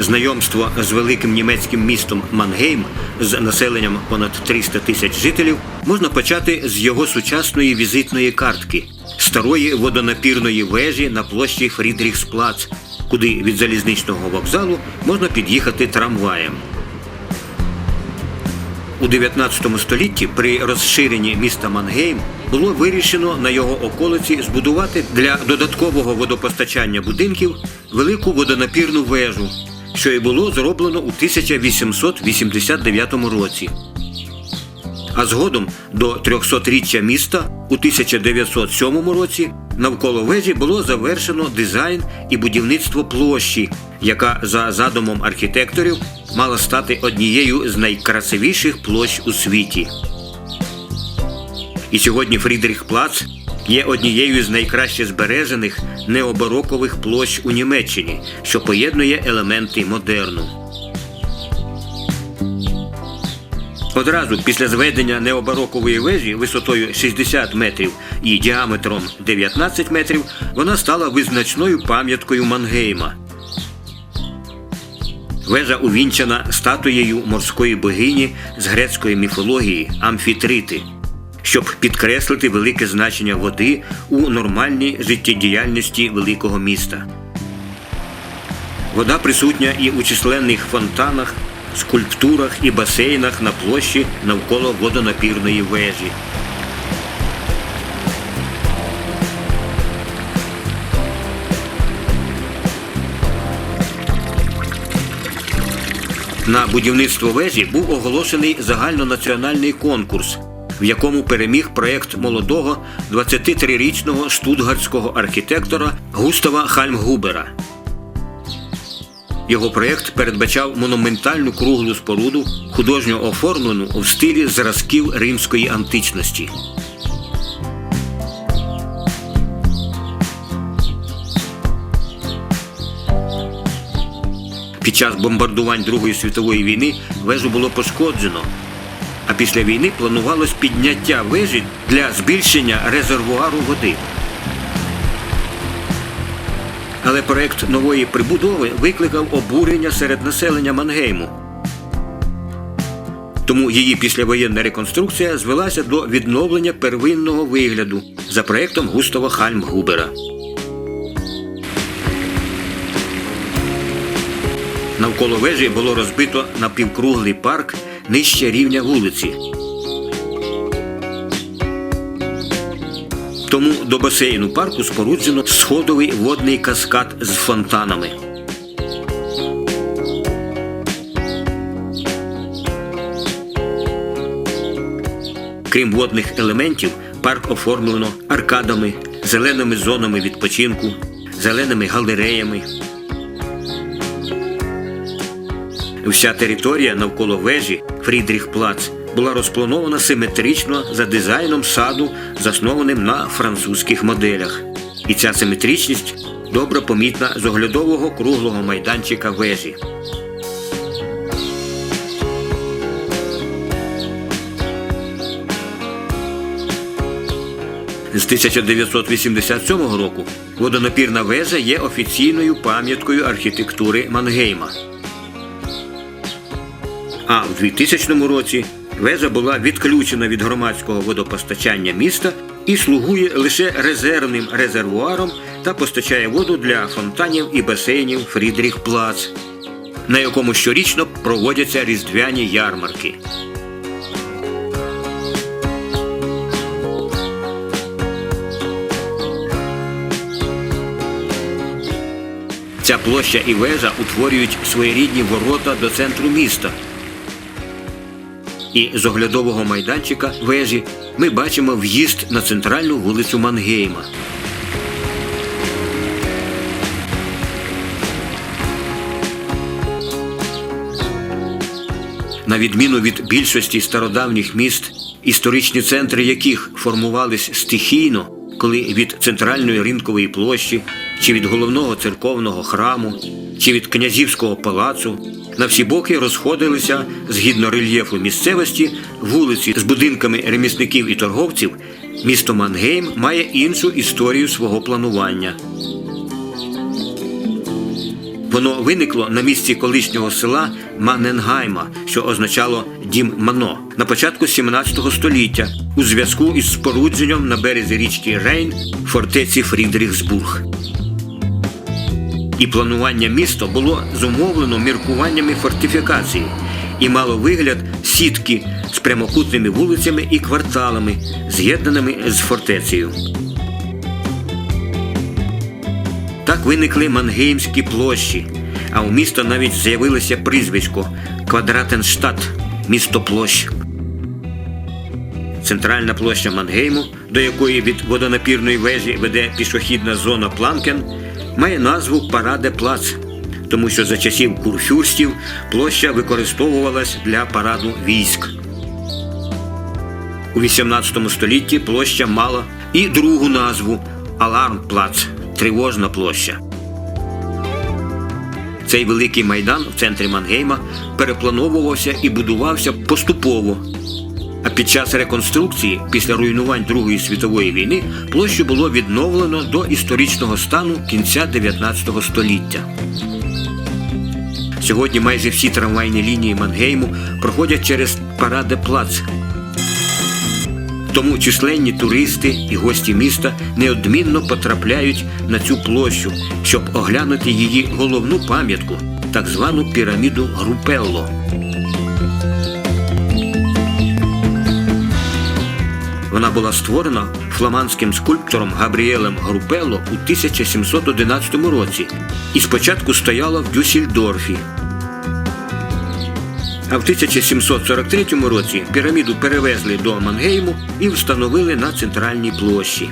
Знайомство з великим німецьким містом Мангейм з населенням понад 300 тисяч жителів можна почати з його сучасної візитної картки старої водонапірної вежі на площі Фрідріхсплац, куди від залізничного вокзалу можна під'їхати трамваєм. У 19 столітті при розширенні міста Мангейм було вирішено на його околиці збудувати для додаткового водопостачання будинків велику водонапірну вежу, що і було зроблено у 1889 році. А згодом до 300-річчя міста у 1907 році навколо вежі було завершено дизайн і будівництво площі, яка за задумом архітекторів мала стати однією з найкрасивіших площ у світі. І сьогодні Фрідріх Плац є однією з найкраще збережених необарокових площ у Німеччині, що поєднує елементи модерну. Одразу після зведення необарокової вежі висотою 60 метрів і діаметром 19 метрів вона стала визначною пам'яткою Мангейма. Вежа увінчана статуєю морської богині з грецької міфології Амфітрити, щоб підкреслити велике значення води у нормальній життєдіяльності великого міста. Вода присутня і у численних фонтанах, скульптурах і басейнах на площі навколо водонапірної вежі. На будівництво вежі був оголошений загальнонаціональний конкурс, в якому переміг проєкт молодого 23-річного штутгартського архітектора Густава Хальмгубера. Його проєкт передбачав монументальну круглу споруду, художньо оформлену в стилі зразків римської античності. Під час бомбардувань Другої світової війни вежу було пошкоджено. Після війни планувалось підняття вежі для збільшення резервуару води. Але проект нової прибудови викликав обурення серед населення Мангейму. Тому її післявоєнна реконструкція звелася до відновлення первинного вигляду за проектом Густава Хальмгубера. Навколо вежі було розбито напівкруглий парк нижче рівня вулиці. Тому до басейну парку споруджено сходовий водний каскад з фонтанами. Крім водних елементів, парк оформлено аркадами, зеленими зонами відпочинку, зеленими галереями. Вся територія навколо вежі Фрідріхплац була розпланована симетрично за дизайном саду, заснованим на французьких моделях. І ця симетричність добре помітна з оглядового круглого майданчика вежі. З 1987 року водонапірна вежа є офіційною пам'яткою архітектури Мангейма. А в 2000 році вежа була відключена від громадського водопостачання міста і слугує лише резервним резервуаром та постачає воду для фонтанів і басейнів Фрідріх Плац, на якому щорічно проводяться різдвяні ярмарки. Ця площа і вежа утворюють своєрідні ворота до центру міста. І з оглядового майданчика вежі ми бачимо в'їзд на центральну вулицю Мангейма. На відміну від більшості стародавніх міст, історичні центри яких формувались стихійно, коли від центральної ринкової площі, чи від головного церковного храму, чи від князівського палацу, на всі боки розходилися згідно рельєфу місцевості вулиці з будинками ремісників і торговців. Місто Мангейм має іншу історію свого планування. Воно виникло на місці колишнього села Манненгайма, що означало дім Мано, на початку 17 століття у зв'язку із спорудженням на березі річки Рейн фортеці Фрідріхсбург. І планування міста було зумовлено міркуваннями фортифікації і мало вигляд сітки з прямокутними вулицями і кварталами, з'єднаними з фортецею. Так виникли Мангеймські площі, а у міста навіть з'явилося прізвисько Квадратенштадт місто площ. Центральна площа Мангейму, до якої від водонапірної вежі веде пішохідна зона Планкен, має назву Параде Плац, тому що за часів курфюрстів площа використовувалась для параду військ. У 18 столітті площа мала і другу назву Алармплац Тривожна площа. Цей великий майдан в центрі Мангейма переплановувався і будувався поступово. А під час реконструкції, після руйнувань Другої світової війни, площу було відновлено до історичного стану кінця 19 століття. Сьогодні майже всі трамвайні лінії Мангейму проходять через Параде Плац. Тому численні туристи і гості міста неодмінно потрапляють на цю площу, щоб оглянути її головну пам'ятку, так звану піраміду Групелло. Вона була створена фламандським скульптором Габріелем Групелло у 1711 році і спочатку стояла в Дюссельдорфі. А в 1743 році піраміду перевезли до Мангейму і встановили на центральній площі.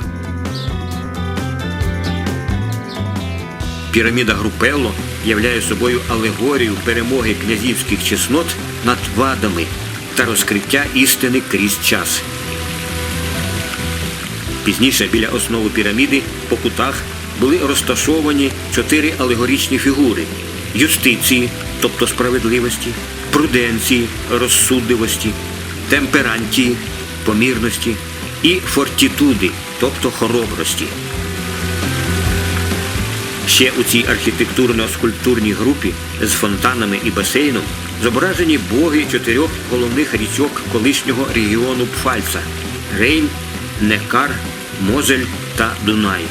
Піраміда Групелло являє собою алегорію перемоги князівських чеснот над вадами та розкриття істини крізь час. Пізніше біля основи піраміди по кутах були розташовані чотири алегорічні фігури юстиції, тобто справедливості, пруденції, розсудливості, темперантії, помірності і фортітуди, тобто хоробрості. Ще у цій архітектурно-скульптурній групі з фонтанами і басейном зображені боги чотирьох головних річок колишнього регіону Пфальца Рейн, Некар, Мозель та Дунай.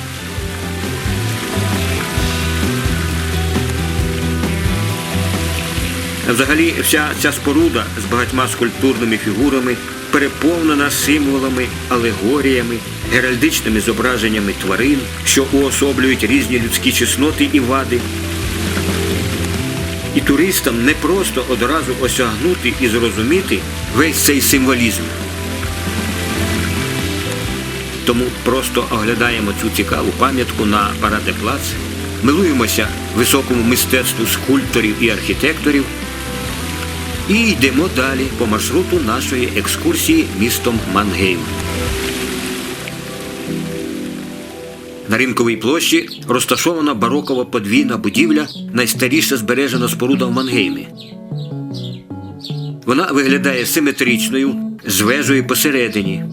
Взагалі, вся ця споруда з багатьма скульптурними фігурами переповнена символами, алегоріями, геральдичними зображеннями тварин, що уособлюють різні людські чесноти і вади. І туристам не просто одразу осягнути і зрозуміти весь цей символізм. Тому просто оглядаємо цю цікаву пам'ятку на Параде Плац, милуємося високому мистецтву скульпторів і архітекторів і йдемо далі по маршруту нашої екскурсії містом Мангейм. На ринковій площі розташована барокова подвійна будівля, найстаріша збережена споруда в Мангеймі. Вона виглядає симетричною з вежею посередині.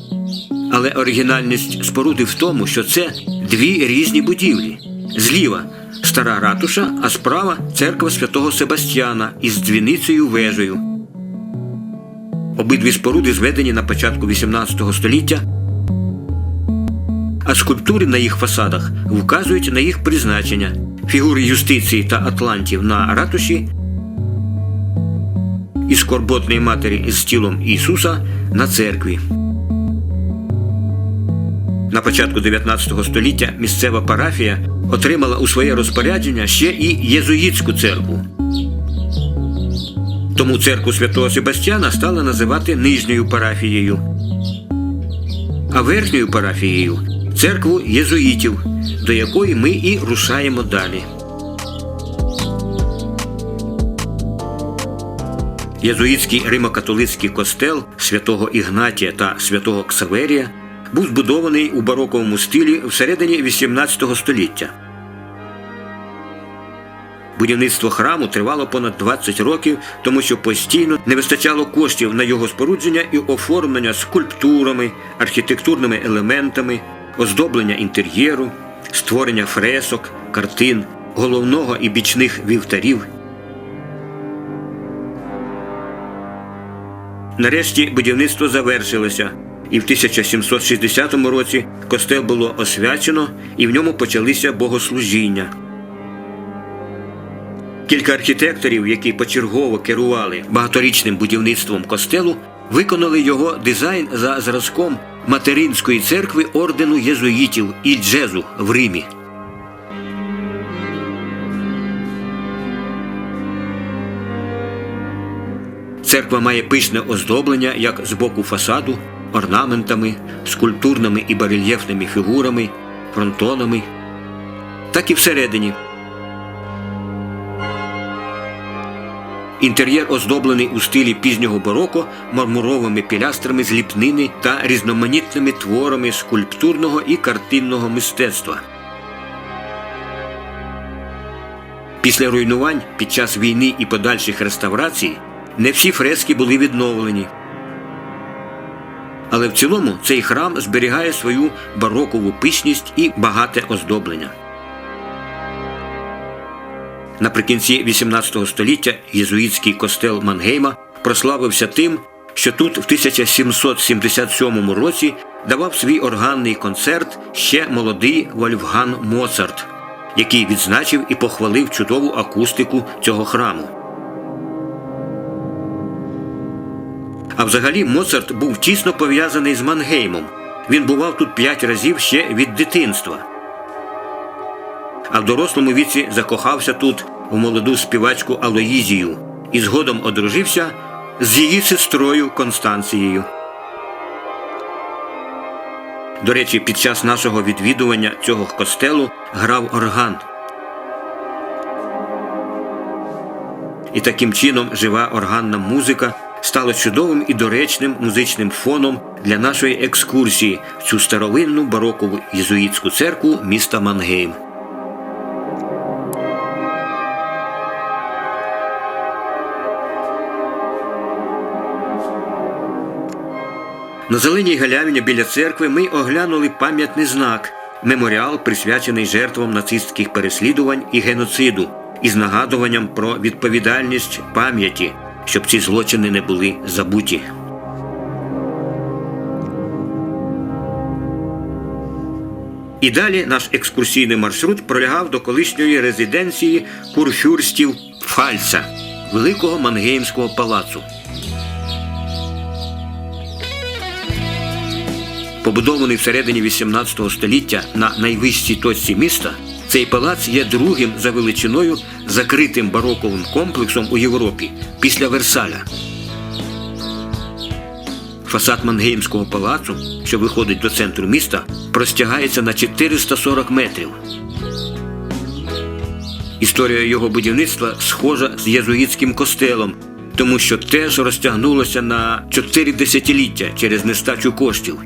Але оригінальність споруди в тому, що це дві різні будівлі. Зліва стара ратуша, а справа церква святого Себастьяна із дзвіницею вежею. Обидві споруди зведені на початку XVIII століття, а скульптури на їх фасадах вказують на їх призначення фігури юстиції та атлантів на ратуші і скорботної матері з тілом Ісуса на церкві. На початку 19 століття місцева парафія отримала у своє розпорядження ще і єзуїтську церкву. Тому церкву святого Себастьяна стали називати нижньою парафією, а верхньою парафією церкву єзуїтів, до якої ми і рушаємо далі. Єзуїтський римокатолицький костел святого Ігнатія та святого Ксаверія був збудований у бароковому стилі всередині XVIII століття. Будівництво храму тривало понад 20 років, тому що постійно не вистачало коштів на його спорудження і оформлення скульптурами, архітектурними елементами, оздоблення інтер'єру, створення фресок, картин, головного і бічних вівтарів. Нарешті будівництво завершилося, і в 1760 році костел було освячено і в ньому почалися богослужіння. Кілька архітекторів, які почергово керували багаторічним будівництвом костелу, виконали його дизайн за зразком материнської церкви ордену єзуїтів Ільджезу в Римі. Церква має пишне оздоблення як з боку фасаду, орнаментами, скульптурними і барельєфними фігурами, фронтонами, так і всередині. Інтер'єр оздоблений у стилі пізнього бароко мармуровими пілястрами з ліпнини та різноманітними творами скульптурного і картинного мистецтва. Після руйнувань під час війни і подальших реставрацій не всі фрески були відновлені. Але в цілому цей храм зберігає свою барокову пишність і багате оздоблення. Наприкінці XVIII століття єзуїтський костел Мангейма прославився тим, що тут в 1777 році давав свій органний концерт ще молодий Вольфган Моцарт, який відзначив і похвалив чудову акустику цього храму. А взагалі Моцарт був тісно пов'язаний з Мангеймом. Він бував тут п'ять разів ще від дитинства. А в дорослому віці закохався тут у молоду співачку Алоїзію і згодом одружився з її сестрою Констанцією. До речі, під час нашого відвідування цього костелу грав орган. І таким чином жива органна музика стала чудовим і доречним музичним фоном для нашої екскурсії в цю старовинну барокову єзуїтську церкву міста Мангейм. На зеленій галявині біля церкви ми оглянули пам'ятний знак меморіал, присвячений жертвам нацистських переслідувань і геноциду, із нагадуванням про відповідальність пам'яті, щоб ці злочини не були забуті. І далі наш екскурсійний маршрут пролягав до колишньої резиденції курфюрстів Фальца, великого мангеймського палацу. Побудований всередині XVIII століття на найвищій точці міста, цей палац є другим за величиною закритим бароковим комплексом у Європі після Версаля. Фасад Мангеймського палацу, що виходить до центру міста, простягається на 440 метрів. Історія його будівництва схожа з єзуїтським костелом, тому що теж розтягнулося на 4 десятиліття через нестачу коштів.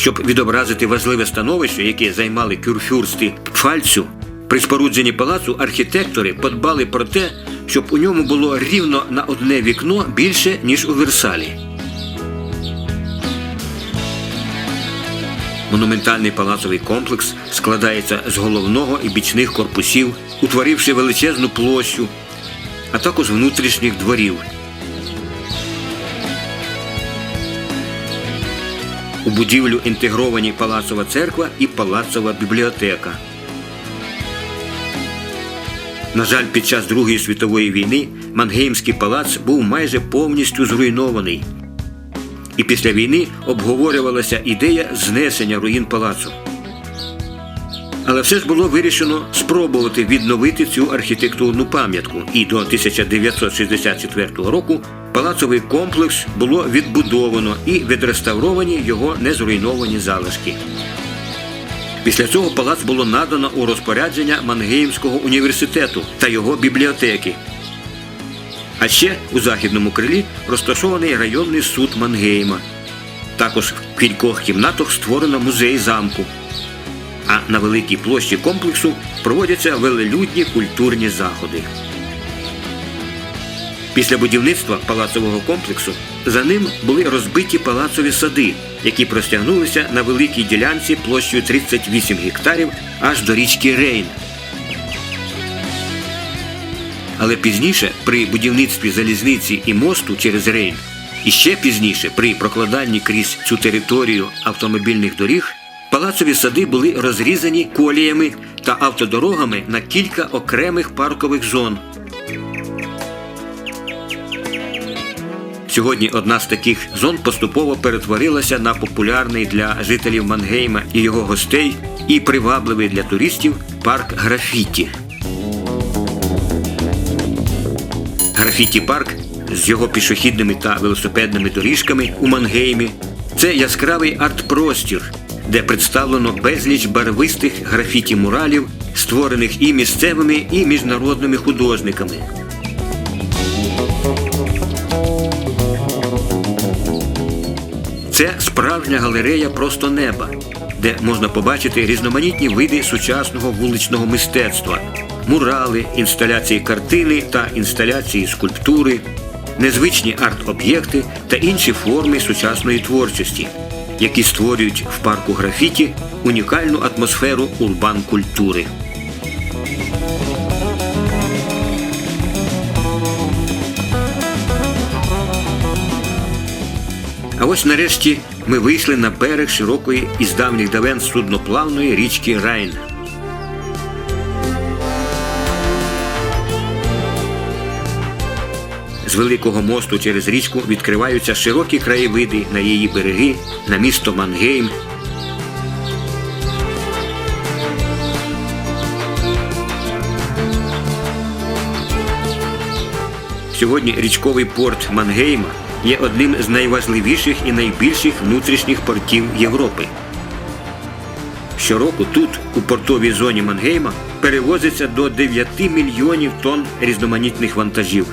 Щоб відобразити важливе становище, яке займали кюрфюрсти Пфальцю, при спорудженні палацу архітектори подбали про те, щоб у ньому було рівно на одне вікно більше, ніж у Версалі. Монументальний палацовий комплекс складається з головного і бічних корпусів, утворивши величезну площу, а також внутрішніх дворів. У будівлю інтегровані палацова церква і палацова бібліотека. На жаль, під час Другої світової війни Мангеймський палац був майже повністю зруйнований. І після війни обговорювалася ідея знесення руїн палацу. Але все ж було вирішено спробувати відновити цю архітектурну пам'ятку, і до 1964 року палацовий комплекс було відбудовано і відреставровані його незруйновані залишки. Після цього палац було надано у розпорядження Мангеймського університету та його бібліотеки. А ще у західному крилі розташований районний суд Мангейма. Також в кількох кімнатах створено музей замку. А на великій площі комплексу проводяться велелюдні культурні заходи. Після будівництва палацового комплексу за ним були розбиті палацові сади, які простягнулися на великій ділянці площею 38 гектарів аж до річки Рейн. Але пізніше при будівництві залізниці і мосту через Рейн, і ще пізніше при прокладанні крізь цю територію автомобільних доріг, палацові сади були розрізані коліями та автодорогами на кілька окремих паркових зон. Сьогодні одна з таких зон поступово перетворилася на популярний для жителів Мангейма і його гостей і привабливий для туристів парк Графіті. Графіті парк з його пішохідними та велосипедними доріжками у Мангеймі це яскравий арт-простір, де представлено безліч барвистих графіті муралів, створених і місцевими, і міжнародними художниками. Це справжня галерея просто неба, де можна побачити різноманітні види сучасного вуличного мистецтва, мурали, інсталяції картини та інсталяції скульптури, незвичні арт-об'єкти та інші форми сучасної творчості, які створюють в парку графіті унікальну атмосферу урбан культури. А ось нарешті ми вийшли на берег широкої із давніх давен судноплавної річки Райн. Великого мосту через річку відкриваються широкі краєвиди на її береги, на місто Мангейм. Сьогодні річковий порт Мангейма є одним з найважливіших і найбільших внутрішніх портів Європи. Щороку тут, у портовій зоні Мангейма, перевозиться до 9 мільйонів тонн різноманітних вантажів.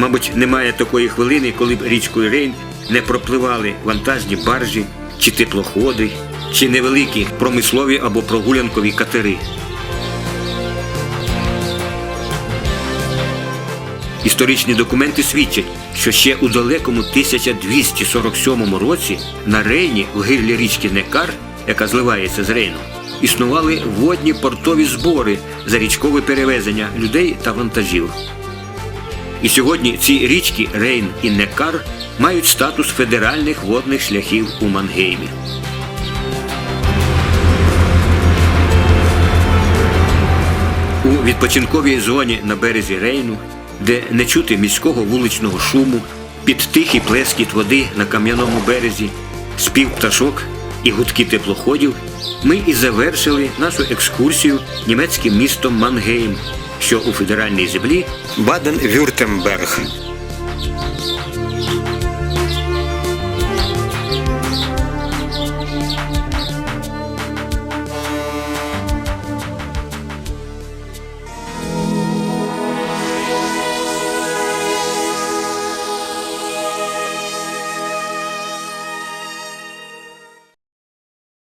Мабуть, немає такої хвилини, коли б річкою Рейн не пропливали вантажні баржі, чи теплоходи, чи невеликі промислові або прогулянкові катери. Історичні документи свідчать, що ще у далекому 1247 році на Рейні в гирлі річки Некар, яка зливається з Рейном, існували водні портові збори за річкове перевезення людей та вантажів. І сьогодні ці річки Рейн і Некар мають статус федеральних водних шляхів у Мангеймі. У відпочинковій зоні на березі Рейну, де не чути міського вуличного шуму, під тихий плескіт води на кам'яному березі, спів пташок і гудки теплоходів, ми і завершили нашу екскурсію німецьким містом Мангейм, що у федеральній землі Баден-Вюртемберг.